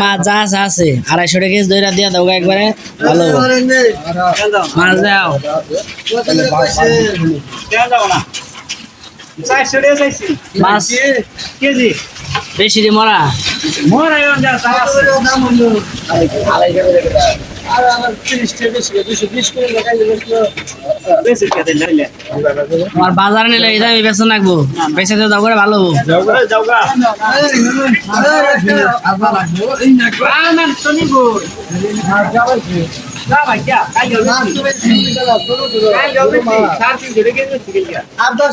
মাছ যা আছে আছে। আড়াইশো টাকা দইরা দিয়া দাও একবারে। ভালো। মাছ দাও। মাছ। কেজি। বেশি রে মরা। মোর তোমার বাজারে নিলে এই দামে বেচন রাখব। বেচে দিয়ে দাও করে ভালো তো আর দশ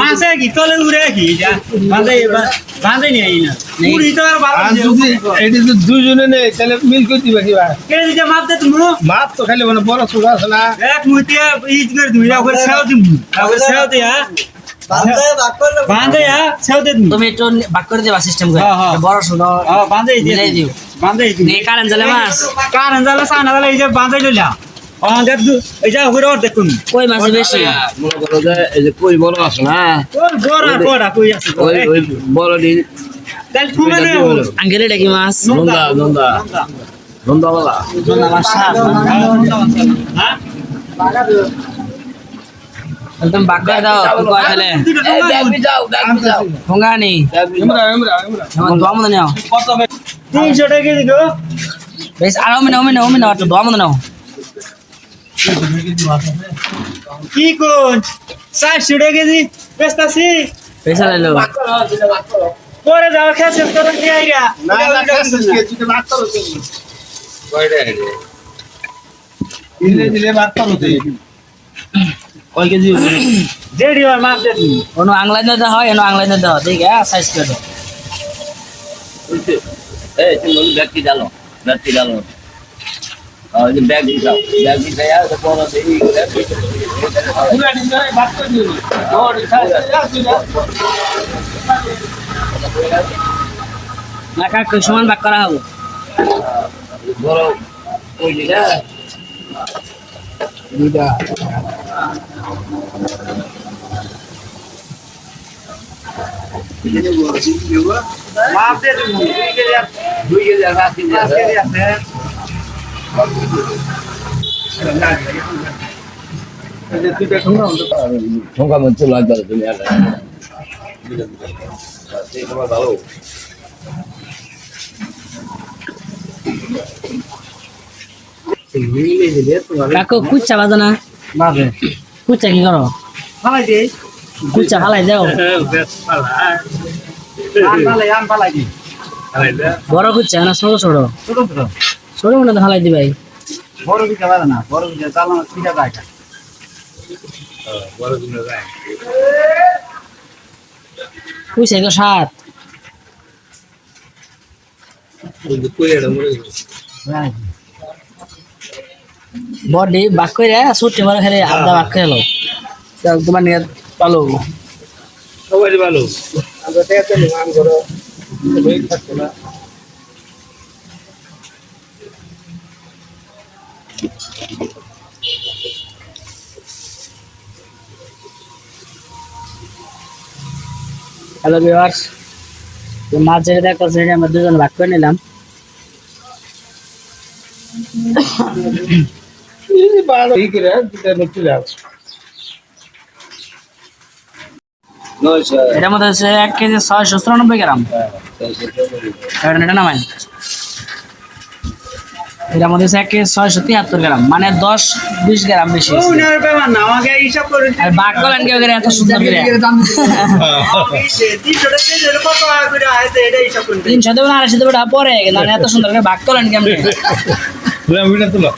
মাসে কি? তলে উড়ে কি? বাঁধে বাঁধে নি আই না। পুরি তো আর ভালো যদি এটি যদি দুজনে নেই তাহলে মিল করে দিবা কিবা কে দিতে মাপ দে তুমি। মাপ তো খালি মানে বড় ছোট আছে না। এক মুতিয়া ইজ করে তুমি আবার সেও দিমু। আবার সেও দে হ্যাঁ। বাঁধে হ্যাঁ সেও দে তুমি। তুমি একটু বাক করে দেবা সিস্টেম করে। হ্যাঁ, হ্যাঁ। বড় হ্যাঁ বাঁধে দিয়ে দিও। বাঁধে নিয়ে কারেন্ট জ্বালে মাছ কারণ জালা সানা জালা এই যে বাঁধে লইলা আমাদের এই যা ঘুরে দেখুন কই মাছ বেশি মনে করো যে এই যে কই বড় আছে না ওর গোরা গোরা কই আছে ওই ওই বড় দি তাহলে তুমি না আঙ্গেলে ডাকি মাছ নন্দা নন্দা নন্দা বলা জোনা মাছ হ্যাঁ একদম বাক করে দাও কয় তাহলে দেখবি যাও দেখবি যাও ঠোঙ্গা নি দেখবি ইমরা ইমরা ইমরা আমার দোয়া মতো নাও তিনশো টাকা কেজি বেশ আর ওমিনে ওমিনে ওমিনে একটু দোয়া মতো নাও কি কোন? চারশো টাকা কেজি বেচতাছি পয়সা লাইলো পরে যাওয়া খেয়েছে তোরা নিয়ে আইরা? না না কাছে যদি মাপ তো কয়টা হেডে দিলে দিলে মাপ তো হতে কয় কেজি দেড়ি হয় মাপ দে তুমি ওনো আংলাই না দাও এনো আংলাই না দাও ঠিক আছে সাইজ করে দাও এই তুমি ব্যক্তি ডালো ব্যাগ দিছাও ব্যাগ ধরে না কাকু সমান বাক করা হবে বড় ওই দিলা দুইটা। মাপ দুই কেজি দুই কেজি আছে। মন চলে আসবে তুমি আর ভালো কাকু বাজে। না কি করো? ফালাই বড় কুচ্চা না ছোট ছোট? ছোট ছোট। মনে তো ফালাই দিবাই। বড় বিটা বাড়ে না বড় বিটা চালানো পিঠা যায় কুচ্চা তো সাত। বডি বাক করে ছুটি মারে খালি আধা বাক করে লো তোমার নিয়ে পালো। সবাই ভালো আমরা দেখতে নিলাম করো ওই থাকতো না হ্যালো ভিউয়ার্স মাছ যেটা দেখো সেটা আমরা দুজন ভাগ করে নিলাম। এটার মধ্যে হচ্ছে এক কেজি ছয়শো চুরানব্বই গ্রাম। এটা এটা নামাই মধ্যে হচ্ছে এক ছয়শো তিয়াত্তর গ্রাম। মানে দশ বিশ গ্রাম বেশি আর বাক করলেন কেউ এত সুন্দর তিনশো এটা দেবেন আড়াইশো দেবেন পরে কিন্তু এত সুন্দর করে বাক করলেন কেমন? তুলো।